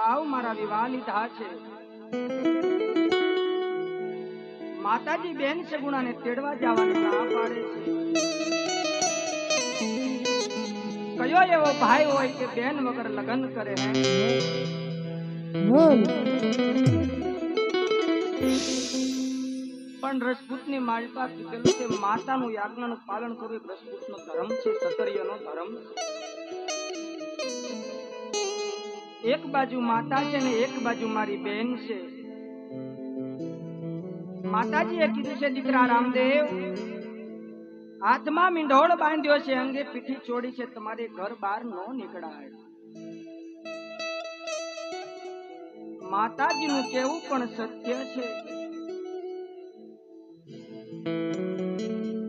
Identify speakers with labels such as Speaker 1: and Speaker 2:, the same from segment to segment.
Speaker 1: લાવ મારા વિવાહ લીધા છે. માતાજી બેન સગુણાને તેડવા જવાની ના પાડે છે. કયો એવો ભાઈ હોય કે બેન વગર લગ્ન કરે પણ રજપૂતની માલપા કીધેલું કે માતાનું યાજ્ઞાનું પાલન કરવું એ રજપૂતનો ધર્મ છે સતરિયનો ધર્મ છે. એક બાજુ માતા છે ને એક બાજુ મારી બેન છે. માતાજીએ કીધું છે, દીકરા રામદેવ, હાથમાં મીંઢોળ બાંધ્યો છે, અંગે પીઠી ચોડી છે, તમારે ઘર બહાર ન નીકળાય. માતાજીનું કેવું પણ સત્ય છે.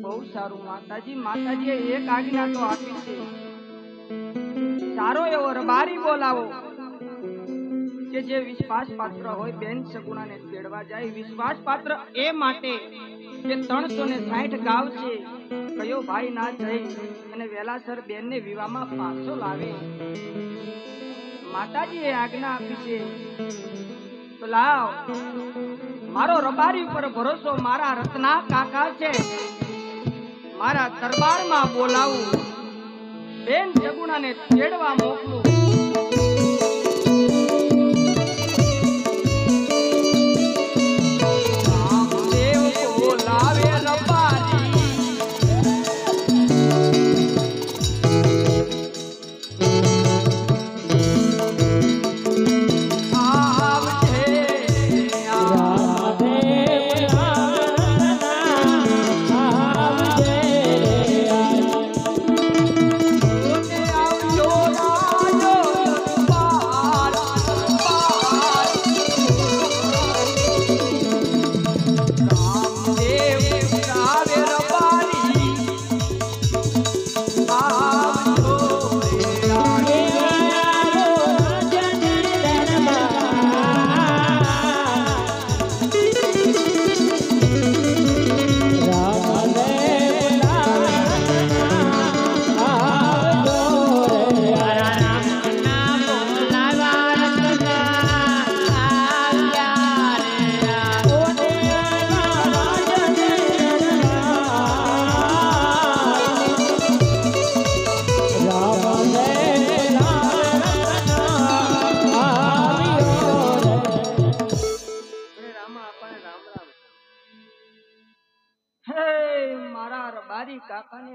Speaker 1: બહુ સારું, માતાજી, માતાજીએ એક આજ્ઞા તો આપી છે. સારો એવો રબારી બોલાવો. કે જે વિશ્વાસ પાત્ર હોય બેન સગુણાને તેડવા જાય. વિશ્વાસ પાત્ર એ માટે કે ત્રણસો ને સાઠ ગાવ છે. કયો ભાઈ ના જઈ અને વેલાસર બેન ને વિવાહમાં પાછો લાવે. માતાજીએ આજ્ઞા આપી છે. તો લાવ. મારો રબારી ઉપર ભરોસો મારા રત્ના કાકા છે. મારા દરબારમાં બોલાવું. બેન સગુણાને તેડવા મોકલું.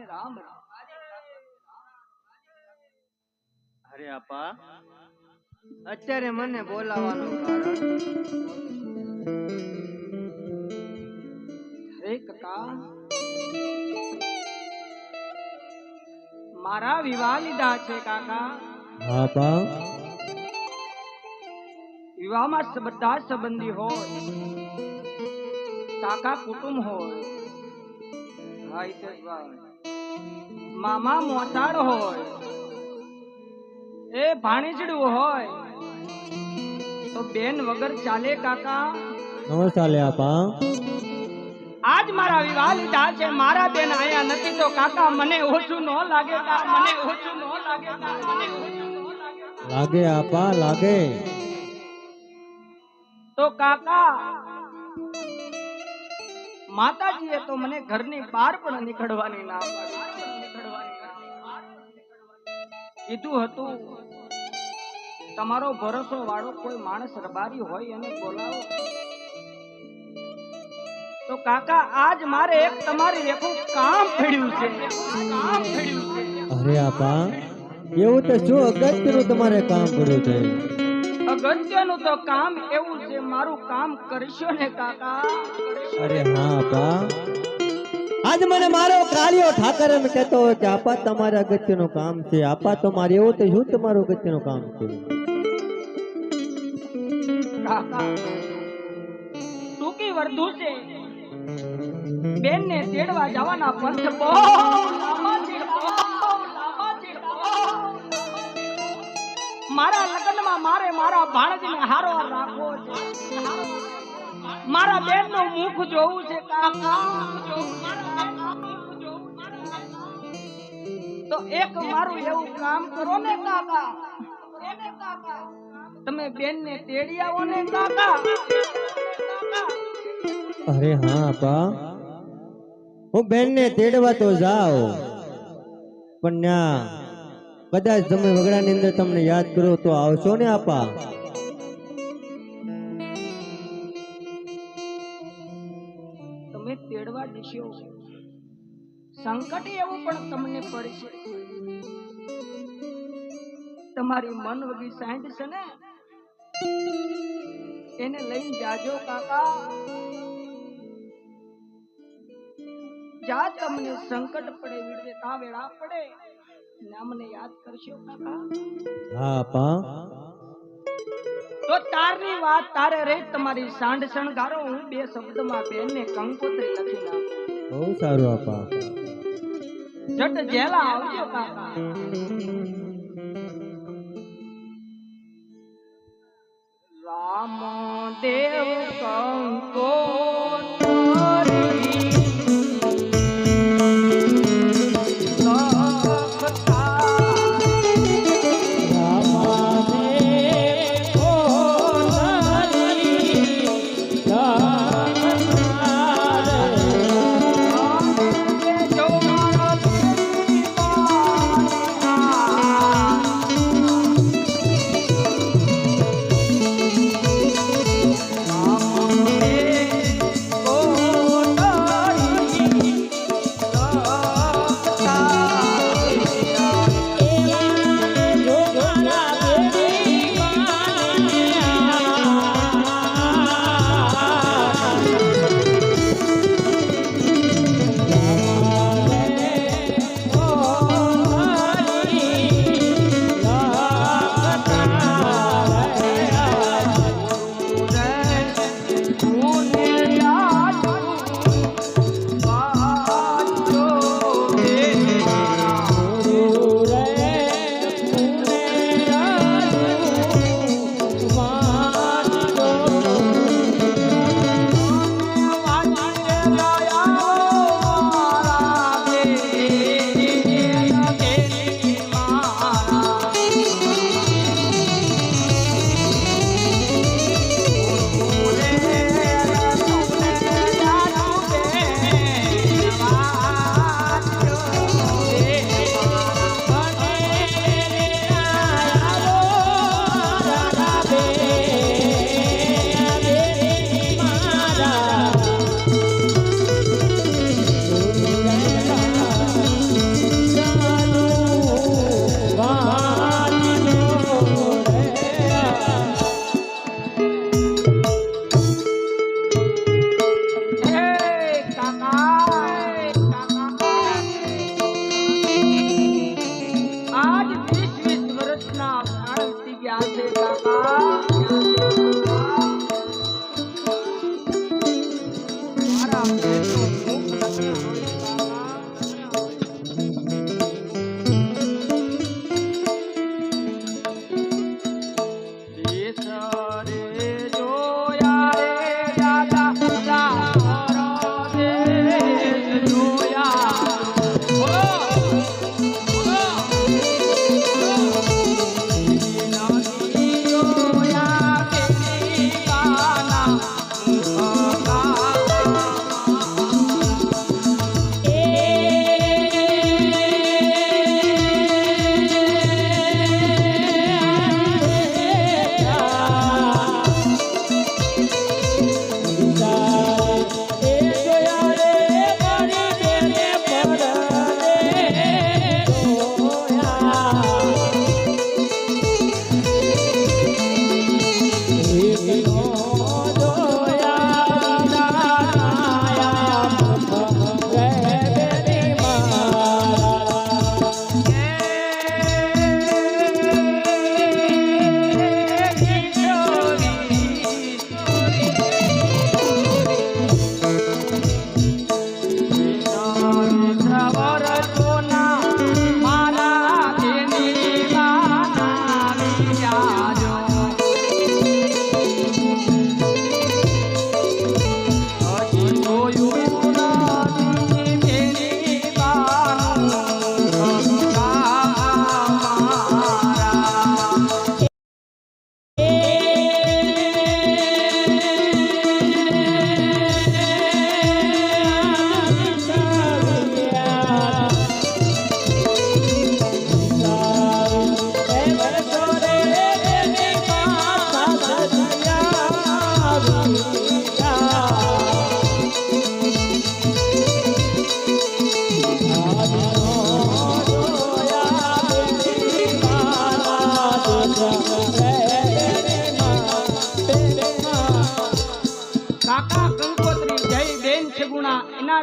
Speaker 1: રામ રામ.
Speaker 2: અરે આપા. અત્યારે મને બોલાવાનું કારણ?
Speaker 1: હે કાકા. મારા વિવાહ લીધા છે કાકા. વિવાહમાં બધા સંબંધી હોય. કાકા કુટુંબ હોય. ભાઈ મામા મોસાળ હોય એ ભાણીજડું હોય તો બેન વગર ચાલે કાકા.
Speaker 3: નમસ્કાર લે આપા.
Speaker 1: આજ મારા વિવાહ લીધા છે મારા બેન આયા નથી તો કાકા મને ઓછું ન લાગે મને ઓછું ન લાગે. લાગે
Speaker 3: આપા લાગે.
Speaker 1: તો કાકા માતાજીએ તો મને ઘરની બહાર પણ નીકળવાની ના પાડી. કીધું હતું તમારો ભરોસો વાળો કોઈ માણસ રબારી હોય એને બોલાવો. તો કાકા આજ મારે એક તમારી રેખું કામ ફેડ્યું છે કામ ફેડ્યું છે.
Speaker 3: અરે આપા એવું તો શું અગત્યનું તમારે કામ કર્યું છે?
Speaker 1: અગત્યનું તો કામ એવું છે મારું કામ કરશો ને કાકા?
Speaker 3: અરે હા આપા. આજ મને મારો કાળિયો ઠાકર એમ કહેતો હોય કે, આપા, તમારા અગત્યનું કામ છે. આપા તો મારે એવું તો શું તમારું અગત્યનું કામ છે?
Speaker 1: મારા બેનનું મુખ જોવું છે, કાકા. તો એક મારું એવું કામ કરો ને કાકા. તમે બેન ને તેડી આવો ને કાકા.
Speaker 3: અરે હા બા હું બેનને તેડવા તો જાઓ પણ ના કદાચ તમે વગડા ની અંદર તમને યાદ કરો તો આવશો ને આપા.
Speaker 1: તમે તેડવા જશો. સંકટ એવું પણ તમને પડશે. તમારી મન વગી સાંજ છે ને? એને લઈને જાજો કાકા. જા તમને સંકટ પડે વિડે તા વેળા પડે. નામને યાદ કરશો કાકા.
Speaker 3: હા પા.
Speaker 1: તો તારની વાત તારે રે તમારી સાંડ શણગારો. હું બે શબ્દમાં બેનને કંકોત્રી લખી નાખું.
Speaker 3: બહુ સારું આપા.
Speaker 1: જટ જેલા આવજો કાકા રામ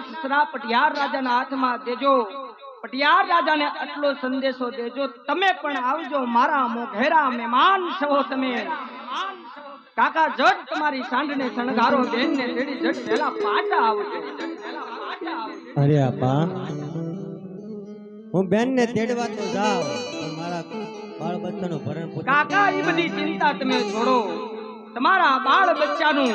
Speaker 1: સસરા પટિયાર રાજાના હાથમાં દેજો. પટિયાર રાજાને આટલો સંદેશો દેજો. તમે પણ આવજો મારા મોઘેરા મહેમાન છો તમે. કાકા જટ તમારી સાંઢને શણગારો બેનને તેડી જટ પેલા પાટા આવજો.
Speaker 3: અરે આપા. હું બેન ને તેડવા તો જાવ મારા બાળ બચ્ચાનું ભરણ
Speaker 1: કાકા એ બધી ચિંતા તમે છોડો. તમારા બાળ બચ્ચાનું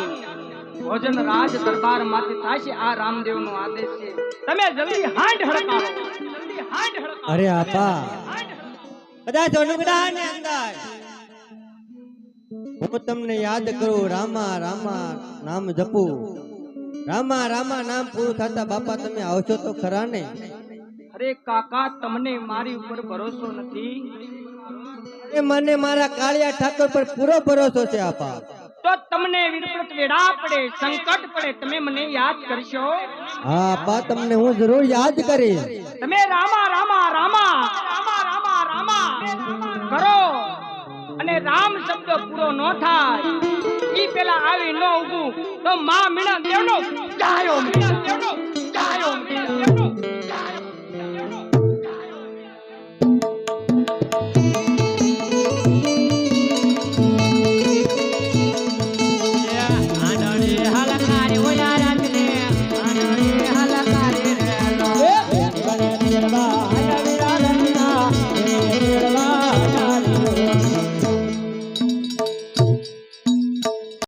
Speaker 1: ભોજન રાજ દરબારમાંથી થશે આ રામદેવ નો આદેશ છે. તમે જલ્દી હાંડ હડકારો જલ્દી હાંડ હડકારો
Speaker 3: અરે આપા. બધા અનુગ્રહ ને અંદર હું તમને યાદ કરું. રામા રામા નામ જપું. રામા રામા નામ પૂરું થતા બાપા તમે આવશો તો ખરા ને
Speaker 1: અરે કાકા તમને મારી ઉપર ભરોસો નથી.
Speaker 3: મને મારા કાળિયા ઠાકોર પર પૂરો ભરોસો છે આપા.
Speaker 1: તમને વિપરીત વેડા પડે સંકટ પડે તમે મને યાદ કરશો.
Speaker 3: હા બા તમને હું જરૂર યાદ કરીશ.
Speaker 1: તમે રામા રામા રામા રામા રામા રામા કરો. અને રામ શબ્દ પૂરો ન થાય. ઈ પેલા આવી ન ઉભું તો માં મીણા દેવનો જાયો મીણા દેવનો જાયો મીણા દેવનો